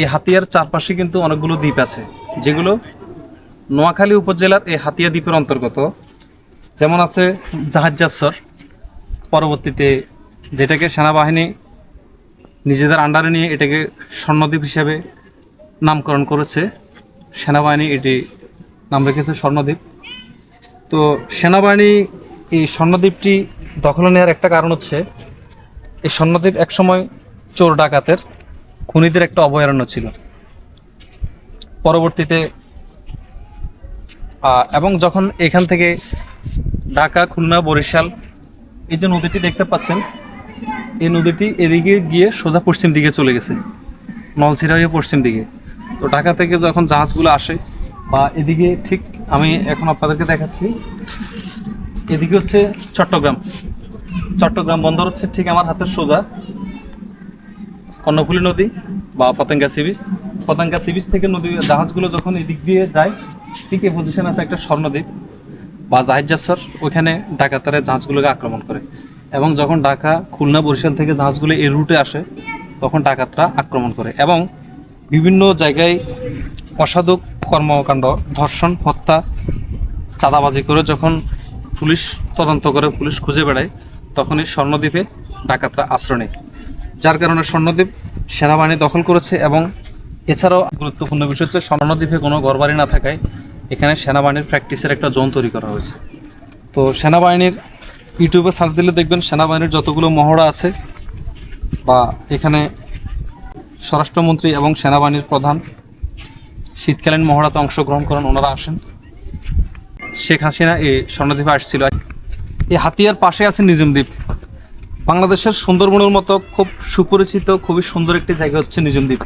এই হাতিয়ার চারপাশে কিন্তু অনেকগুলো দ্বীপ আছে, যেগুলো নোয়াখালী উপজেলার এই হাতিয়া দ্বীপের অন্তর্গত। যেমন আছে জাহাজাসর পরবর্তীতে যেটাকে সেনাবাহিনী নিজেদের আন্ডারে নিয়ে এটাকে স্বর্ণদ্বীপ হিসাবে নামকরণ করেছে। সেনাবাহিনী এটি নাম রেখেছে স্বর্ণদ্বীপ। তো সেনাবাহিনী এই স্বর্ণদ্বীপটি দখলে নেওয়ার একটা কারণ হচ্ছে, এই স্বর্ণদ্বীপ একসময় চোর ডাকাতের খুনিদের একটা অভয়ারণ্য ছিল। পরবর্তীতে এবং যখন এখান থেকে ঢাকা, খুলনা, বরিশাল এই যে নদীটি দেখতে পাচ্ছেন, এই নদীটি এদিকে গিয়ে সোজা পশ্চিম দিকে চলে গেছে, নলছিরা হয়ে পশ্চিম দিকে। তো ঢাকা থেকে যখন জাহাজগুলো আসে, বা এদিকে ঠিক আমি এখন আপনাদেরকে দেখাচ্ছি, এদিকে হচ্ছে চট্টগ্রাম। চট্টগ্রাম বন্দর হচ্ছে ঠিক আমার হাতের সোজা। কর্ণফুলী নদী বা Patenga sea beach Patenga sea beach থেকে নদী জাহাজগুলো যখন এদিক দিয়ে যায়, ঠিক এই পজিশন আছে একটা স্বর্ণদ্বীপ বা জাহাজাসর ওইখানে ডাকাতারা জাহাজগুলোকে আক্রমণ করে এবং যখন ঢাকা, খুলনা, বরিশাল থেকে জাহাজগুলো এই রুটে আসে, তখন ডাকাতরা আক্রমণ করে এবং বিভিন্ন জায়গায় অসাধু কর্মকাণ্ড, ধর্ষণ, হত্যা, চাঁদাবাজি করে যখন পুলিশ তদন্ত করে, পুলিশ খুঁজে বেড়ায়, তখন এই স্বর্ণদ্বীপে ডাকাতরা আশ্রয় নেয়। যার কারণে স্বর্ণদ্বীপ সেনাবাহিনী দখল করেছে এবং এছাড়াও গুরুত্বপূর্ণ বিষয় হচ্ছে স্বর্ণদ্বীপে কোনো ঘরবাড়ি না থাকায় এখানে সেনাবাহিনীর প্র্যাকটিসের একটা জোন তৈরি করা হয়েছে। তো সেনাবাহিনীর ইউটিউবে সার্চ দিলে দেখবেন সেনাবাহিনীর যতগুলো মহড়া আছে বা এখানে স্বরাষ্ট্রমন্ত্রী এবং সেনাবাহিনীর প্রধান শীতকালীন মহড়াতে অংশগ্রহণ করেন, ওনারা আসেন। শেখ হাসিনা এই স্বর্ণদ্বীপে আসছিল। এই হাতিয়ার পাশে আছে নিজুম দ্বীপ বাংলাদেশের সুন্দরবনের মতো খুব সুপরিচিত খুবই সুন্দর একটি জায়গা হচ্ছে নিজুম দ্বীপ